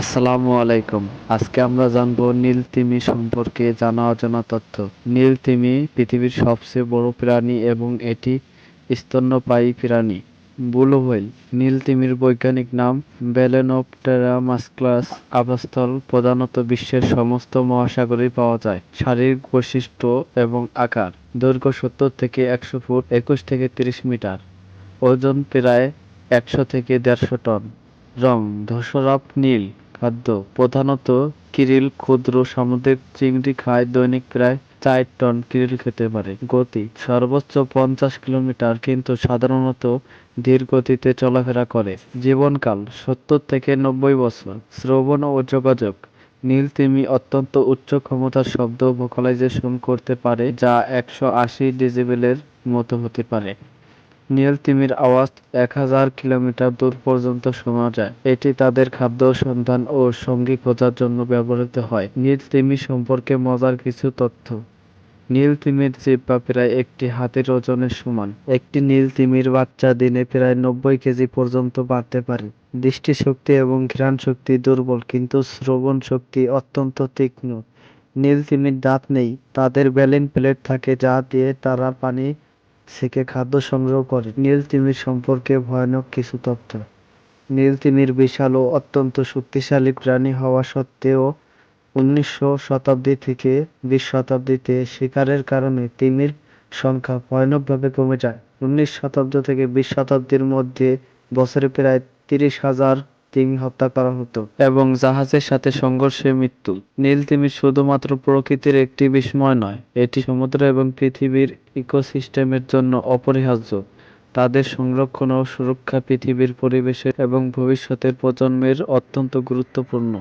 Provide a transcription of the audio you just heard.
আসসালামু আলাইকুম। আজকে আমরা জানব নীল তিমি সম্পর্কে জানা অজানা তথ্য। নীল তিমি পৃথিবীর সবচেয়ে বড় প্রাণী এবং এটি স্তন্যপায়ী প্রাণী। ব্লু হোয়েল নীল তিমির বৈজ্ঞানিক নাম ব্যালেনোপটেরা মাস্কুলাস আবাসস্থল প্রধানত বিশ্বের সমস্ত মহাসাগরেই পাওয়া যায়। শারীরিক বৈশিষ্ট্য এবং আকার। দৈর্ঘ্য সত্তর থেকে একশো ফুট, একুশ থেকে তিরিশ মিটার। ওজন প্রায় একশো থেকে দেড়শো টন। রং ধূসরাভ নীল। খাদ্য। প্রধানত কিরিল, ক্ষুদ্র সামুদ্রিক চিংড়ি খায়, দৈনিক প্রায় চার টন কিরিল খেতে পারে। গতি সর্বোচ্চ পঞ্চাশ কিলোমিটার, কিন্তু সাধারণত ধীর গতিতে চলাফেরা করে। জীবনকাল সত্তর থেকে নব্বই বছর। শ্রবণ ও যোগাযোগ। নীল তিমি অত্যন্ত উচ্চ ক্ষমতার শব্দ ভোকালাইজেশন করতে পারে, যা একশো আশি ডেসিবেলের মতো হতে পারে। নীল তিমির আওয়াজ এক হাজার কিলোমিটার দূর পর্যন্ত শোনা যায়। এটি তাদের খাদ্য সন্ধান ও সঙ্গী খোঁজার জন্য ব্যবহৃত হয়। নীল তিমি সম্পর্কে মজার কিছু তথ্য। নীল তিমির জিহ্বা প্রায় একটি হাতির ওজনের সমান। একটি নীল তিমির বাচ্চা দিনে প্রায় নব্বই কেজি পর্যন্ত বাড়তে পারে। দৃষ্টিশক্তি এবং ঘ্রাণ শক্তি দুর্বল, কিন্তু শ্রবণ শক্তি অত্যন্ত তীক্ষ্ণ। নীল তিমির দাঁত নেই। তাদের ব্যালেন প্লেট থাকে যা দিয়ে তারা পানি সেকে খাদ্য সংগ্রহ করে। নীল তিমির সম্পর্কে ভয়ানক কিছু তথ্য। নীল তিমির বিশাল ও অত্যন্ত শক্তিশালী প্রাণী হওয়া সত্ত্বেও উনিশশো শতাব্দী থেকে বিশ শতাব্দীতে শিকারের কারণে তিমির সংখ্যা ভয়ানকভাবে কমে যায়। উনিশ শতাব্দী থেকে বিশ শতাব্দীর মধ্যে বছরে প্রায় তিরিশ হাজার তিমি হত্যা করা হতো এবং জাহাজের সাথে সংঘর্ষে মৃত্যু। নীল তিমি শুধুমাত্র প্রকৃতির একটি বিস্ময় নয়, এটি সমুদ্র এবং পৃথিবীর ইকোসিস্টেমের জন্য অপরিহার্য। তাদের সংরক্ষণ ও সুরক্ষা পৃথিবীর পরিবেশের এবং ভবিষ্যতের প্রজন্মের অত্যন্ত গুরুত্বপূর্ণ।